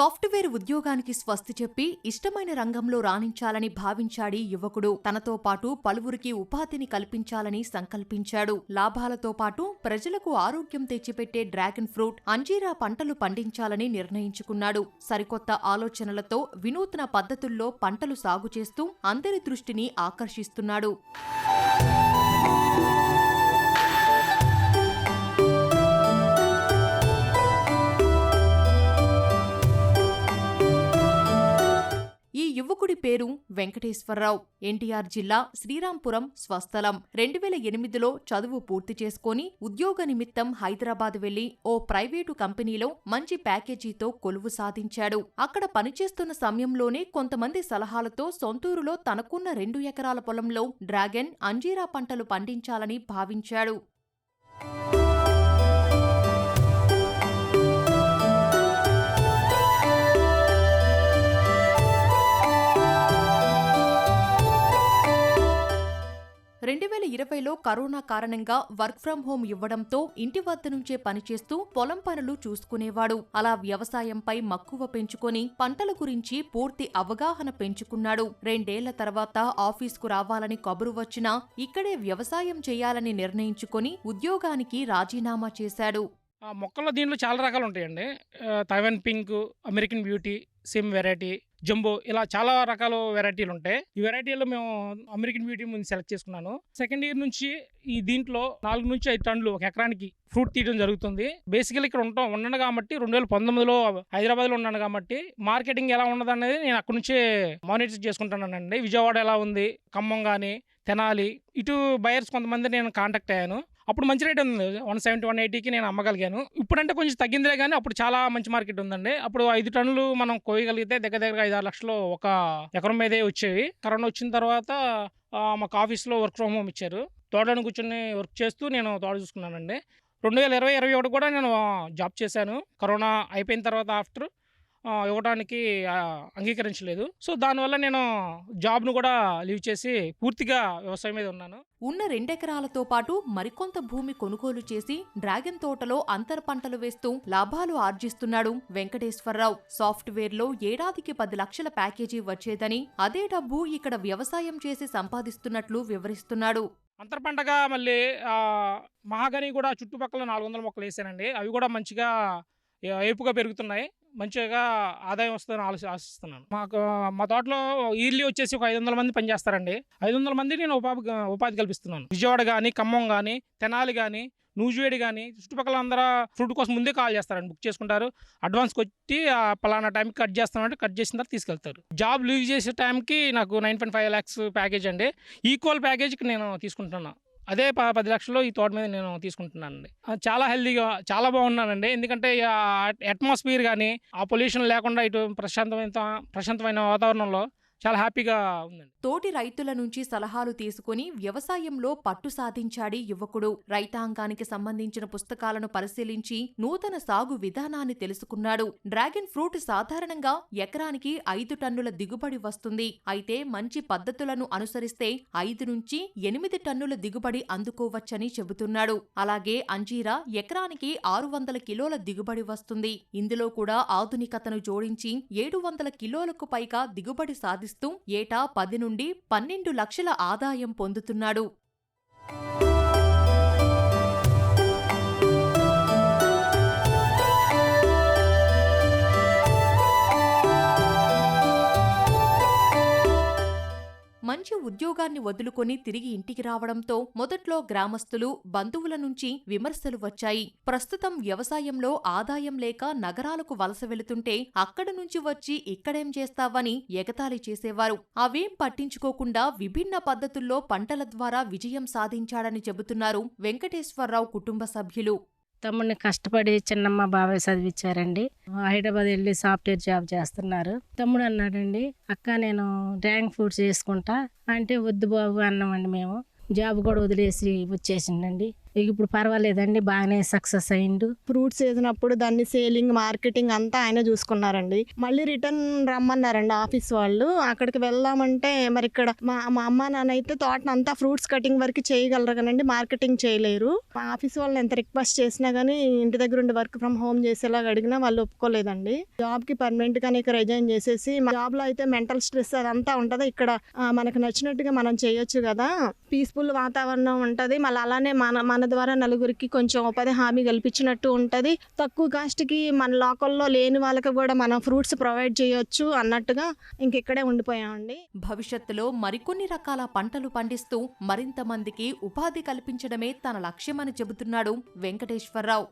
Software ఉద్యోగానికి స్వస్తి చెప్పి ఇష్టమైన రంగంలో రాణించాలని భావించాడీ యువకుడు. తనతో పాటు పలువురికి ఉపాధిని కల్పించాలని సంకల్పించాడు. లాభాలతో పాటు ప్రజలకు ఆరోగ్యం తెచ్చిపెట్టే డ్రాగన్ ఫ్రూట్ అంజీరా పంటలు పండించాలని నిర్ణయించుకున్నాడు. సరికొత్త ఆలోచనలతో వినూత్న పద్ధతుల్లో పంటలు సాగు చేస్తూ అందరి దృష్టిని ఆకర్షిస్తున్నాడు. పేరు వెంకటేశ్వరరావు. ఎన్టీఆర్ జిల్లా శ్రీరాంపురం స్వస్థలం. రెండు వేల ఎనిమిదిలో చదువు పూర్తి చేసుకొని ఉద్యోగ నిమిత్తం హైదరాబాద్ వెళ్ళి ఓ ప్రైవేటు కంపెనీలో మంచి ప్యాకేజీతో కొలువు సాధించాడు. అక్కడ పనిచేస్తున్న సమయంలోనే కొంతమంది సలహాలతో సొంతూరులో తనకున్న రెండు ఎకరాల పొలంలో డ్రాగన్ అంజీరా పంటలు పండించాలని భావించాడు. వేల కరోనా కారణంగా వర్క్ ఫ్రం హోం ఇవ్వడంతో ఇంటి వద్ద నుంచే పనిచేస్తూ పొలం పనులు చూసుకునేవాడు. అలా వ్యవసాయంపై మక్కువ పెంచుకొని పంటల గురించి పూర్తి అవగాహన పెంచుకున్నాడు. రెండేళ్ళ తర్వాత ఆఫీస్కు రావాలని కబురు వచ్చినా ఇక్కడే వ్యవసాయం చేయాలని నిర్ణయించుకొని ఉద్యోగానికి రాజీనామా చేశాడు. ఆ దీనిలో చాలా రకాలు ఉంటాయండి. ఆ, తైవాన్ పింక్ అమెరికన్ బ్యూటీ సిమ్ వెరైటీ జంబో ఇలా చాలా రకాల వెరైటీలు ఉంటాయి. ఈ వెరైటీలో మేము అమెరికన్ బ్యూటీ ముందు సెలెక్ట్ చేసుకున్నాను. సెకండ్ ఇయర్ నుంచి ఈ దీంట్లో నాలుగు నుంచి ఐదు టన్నులు ఒక ఎకరానికి ఫ్రూట్ తీయడం జరుగుతుంది. బేసికల్ ఇక్కడ ఉంటాం ఉన్నాను కాబట్టి రెండు వేల పంతొమ్మిదిలో హైదరాబాద్లో ఉన్నాను కాబట్టి మార్కెటింగ్ ఎలా ఉన్నది అనేది నేను అక్కడ నుంచే మానిటర్ చేసుకుంటున్నానండి. విజయవాడ ఎలా ఉంది ఖమ్మం కానీ తెనాలి ఇటు బయర్స్ కొంతమంది నేను కాంటాక్ట్ అయ్యాను. అప్పుడు మంచి రేట్ ఉంది. వన్ సెవెంటీ వన్ ఎయిటీకి నేను అమ్మగలిగాను. ఇప్పుడంటే కొంచెం తగ్గిందిలే కానీ అప్పుడు చాలా మంచి మార్కెట్ ఉందండి. అప్పుడు ఐదు టన్నులు మనం కోయగలిగితే దగ్గర దగ్గర ఐదు ఆరు లక్షలు ఒక ఎకరం మీదే వచ్చేవి. కరోనా వచ్చిన తర్వాత మాకు ఆఫీస్లో వర్క్ ఫ్రమ్ హోమ్ ఇచ్చారు. తోటను కూర్చొని వర్క్ చేస్తూ నేను తోట చూసుకున్నానండి. రెండు వేల ఇరవై ఇరవై ఒకటి కూడా నేను జాబ్ చేశాను. కరోనా అయిపోయిన తర్వాత ఆఫ్టర్ ఇవ్వడానికి అంగీకరించలేదు. సో దానివల్ల నేను జాబ్ను కూడా లీవ్ చేసి పూర్తిగా వ్యవసాయం మీద ఉన్నాను. ఉన్న రెండెకరాలతో పాటు మరికొంత భూమి కొనుగోలు చేసి డ్రాగన్ తోటలో అంతర పంటలు వేస్తూ లాభాలు ఆర్జిస్తున్నాడు వెంకటేశ్వరరావు. సాఫ్ట్వేర్లో ఏడాదికి పది లక్షల ప్యాకేజీ వచ్చేదని అదే డబ్బు ఇక్కడ వ్యవసాయం చేసి సంపాదిస్తున్నట్లు వివరిస్తున్నాడు. అంతర పంటగా మళ్ళీ మహాగని కూడా చుట్టుపక్కల నాలుగు వందల మొక్కలు వేసానండి. అవి కూడా మంచిగా ఏపుగా పెరుగుతున్నాయి. మంచిగా ఆదాయం వస్తుందని ఆలోచి ఆశిస్తున్నాను. మాకు మా తోటలో ఇయర్లీ వచ్చేసి ఒక ఐదు వందల మంది పనిచేస్తారండి. ఐదు వందల మంది నేను ఉపాధి ఉపాధి కల్పిస్తున్నాను. విజయవాడ కానీ ఖమ్మం కానీ తెనాలి కానీ నూజివేడి కానీ చుట్టుపక్కల అందరూ ఫ్రూట్ కోసం ముందే కాల్ చేస్తారండి. బుక్ చేసుకుంటారు. అడ్వాన్స్ కొట్టి ఆ పలానా టైంకి కట్ చేస్తామంటే కట్ చేసిన తర్వాత తీసుకెళ్తారు. జాబ్ లీవ్ చేసే టైంకి నాకు nine point five lakhs package అండి. ఈక్వల్ ప్యాకేజ్కి నేను తీసుకుంటున్నాను అదే ప పది లక్షలు ఈ తోట మీద నేను తీసుకుంటున్నానండి. చాలా హెల్తీగా చాలా బాగున్నానండి. ఎందుకంటే అట్మాస్ఫియర్ కానీ ఆ పొల్యూషన్ లేకుండా ఇటు ప్రశాంతమైన ప్రశాంతమైన వాతావరణంలో చాలా హ్యాపీగా ఉందండి. తోటి రైతుల నుంచి సలహాలు తీసుకుని వ్యవసాయంలో పట్టు సాధించాడి యువకుడు రైతాంగానికి సంబంధించిన పుస్తకాలను పరిశీలించి నూతన సాగు విధానాన్ని తెలుసుకున్నాడు. డ్రాగన్ ఫ్రూట్ సాధారణంగా ఎకరానికి ఐదు టన్నుల దిగుబడి వస్తుంది. అయితే మంచి పద్ధతులను అనుసరిస్తే ఐదు నుంచి ఎనిమిది టన్నుల దిగుబడి అందుకోవచ్చని చెబుతున్నాడు. అలాగే అంజీరా ఎకరానికి ఆరు వందల కిలోల దిగుబడి వస్తుంది. ఇందులో కూడా ఆధునికతను జోడించి ఏడు వందల కిలోలకు పైగా దిగుబడి సాధిస్తూ ఏటా పది నుండి పన్నెండు లక్షల ఆదాయం పొందుతున్నాడు. ఉద్యోగాన్ని వదులుకొని తిరిగి ఇంటికి రావడంతో మొదట్లో గ్రామస్తులు బంధువుల నుంచి విమర్శలు వచ్చాయి. ప్రస్తుతం వ్యవసాయంలో ఆదాయం లేక నగరాలకు వలస వెళుతుంటే అక్కడి నుంచి వచ్చి ఇక్కడేం చేస్తావని ఎగతాళి చేసేవారు. అవేం పట్టించుకోకుండా విభిన్న పద్ధతుల్లో పంటల ద్వారా విజయం సాధించాడని చెబుతున్నారు వెంకటేశ్వరరావు కుటుంబ సభ్యులు. తమ్ముడిని కష్టపడి చిన్నమ్మ బాబాయ్ చదివించారండి హైదరాబాద్ వెళ్ళి సాఫ్ట్వేర్ జాబ్ చేస్తున్నారు. తమ్ముడు అన్నాడండి అక్క నేను డ్రాంగ్ ఫ్రూట్స్ చేసుకుంటా. అంటే వద్దు బాబు అన్నామండి మేము. జాబ్ కూడా వదిలేసి వచ్చేసిండండి. ఇప్పుడు పర్వాలేదండి బాగానే సక్సెస్ అయిండు. ఫ్రూట్స్ వేసినప్పుడు దాన్ని సేలింగ్ మార్కెటింగ్ అంతా ఆయన చూసుకున్నారండి. మళ్ళీ రిటర్న్ రమ్మన్నారండి ఆఫీస్ వాళ్ళు. అక్కడికి వెళ్దామంటే మరి ఇక్కడ మా మా అమ్మ నాన్న అయితే తోటను అంతా ఫ్రూట్స్ కటింగ్ వరకు చేయగలరు కానండి మార్కెటింగ్ చేయలేరు. మా ఆఫీస్ వాళ్ళని ఎంత రిక్వెస్ట్ చేసినా కానీ ఇంటి దగ్గర ఉండి వర్క్ ఫ్రమ్ హోమ్ చేసేలాగా అడిగినా వాళ్ళు ఒప్పుకోలేదండి. జాబ్కి పర్మనెంట్గా నీకు రిజైన్ చేసేసి మా జాబ్లో అయితే మెంటల్ స్ట్రెస్ అదంతా ఉంటుంది. ఇక్కడ మనకు నచ్చినట్టుగా మనం చేయొచ్చు కదా. పీస్ఫుల్ వాతావరణం ఉంటది. మళ్ళీ అలానే మన మన ద్వారా నలుగురికి కొంచెం ఉపాధి హామీ కల్పించినట్టు ఉంటుంది. తక్కువ కాస్ట్కి మన లోకల్లో లేని వాళ్ళకి కూడా మనం ఫ్రూట్స్ ప్రొవైడ్ చేయొచ్చు అన్నట్టుగా ఇంకెక్కడే ఉండిపోయామండి. భవిష్యత్తులో మరికొన్ని రకాల పంటలు పండిస్తూ మరింత మందికి ఉపాధి కల్పించడమే తన లక్ష్యమని చెబుతున్నాడు వెంకటేశ్వరరావు.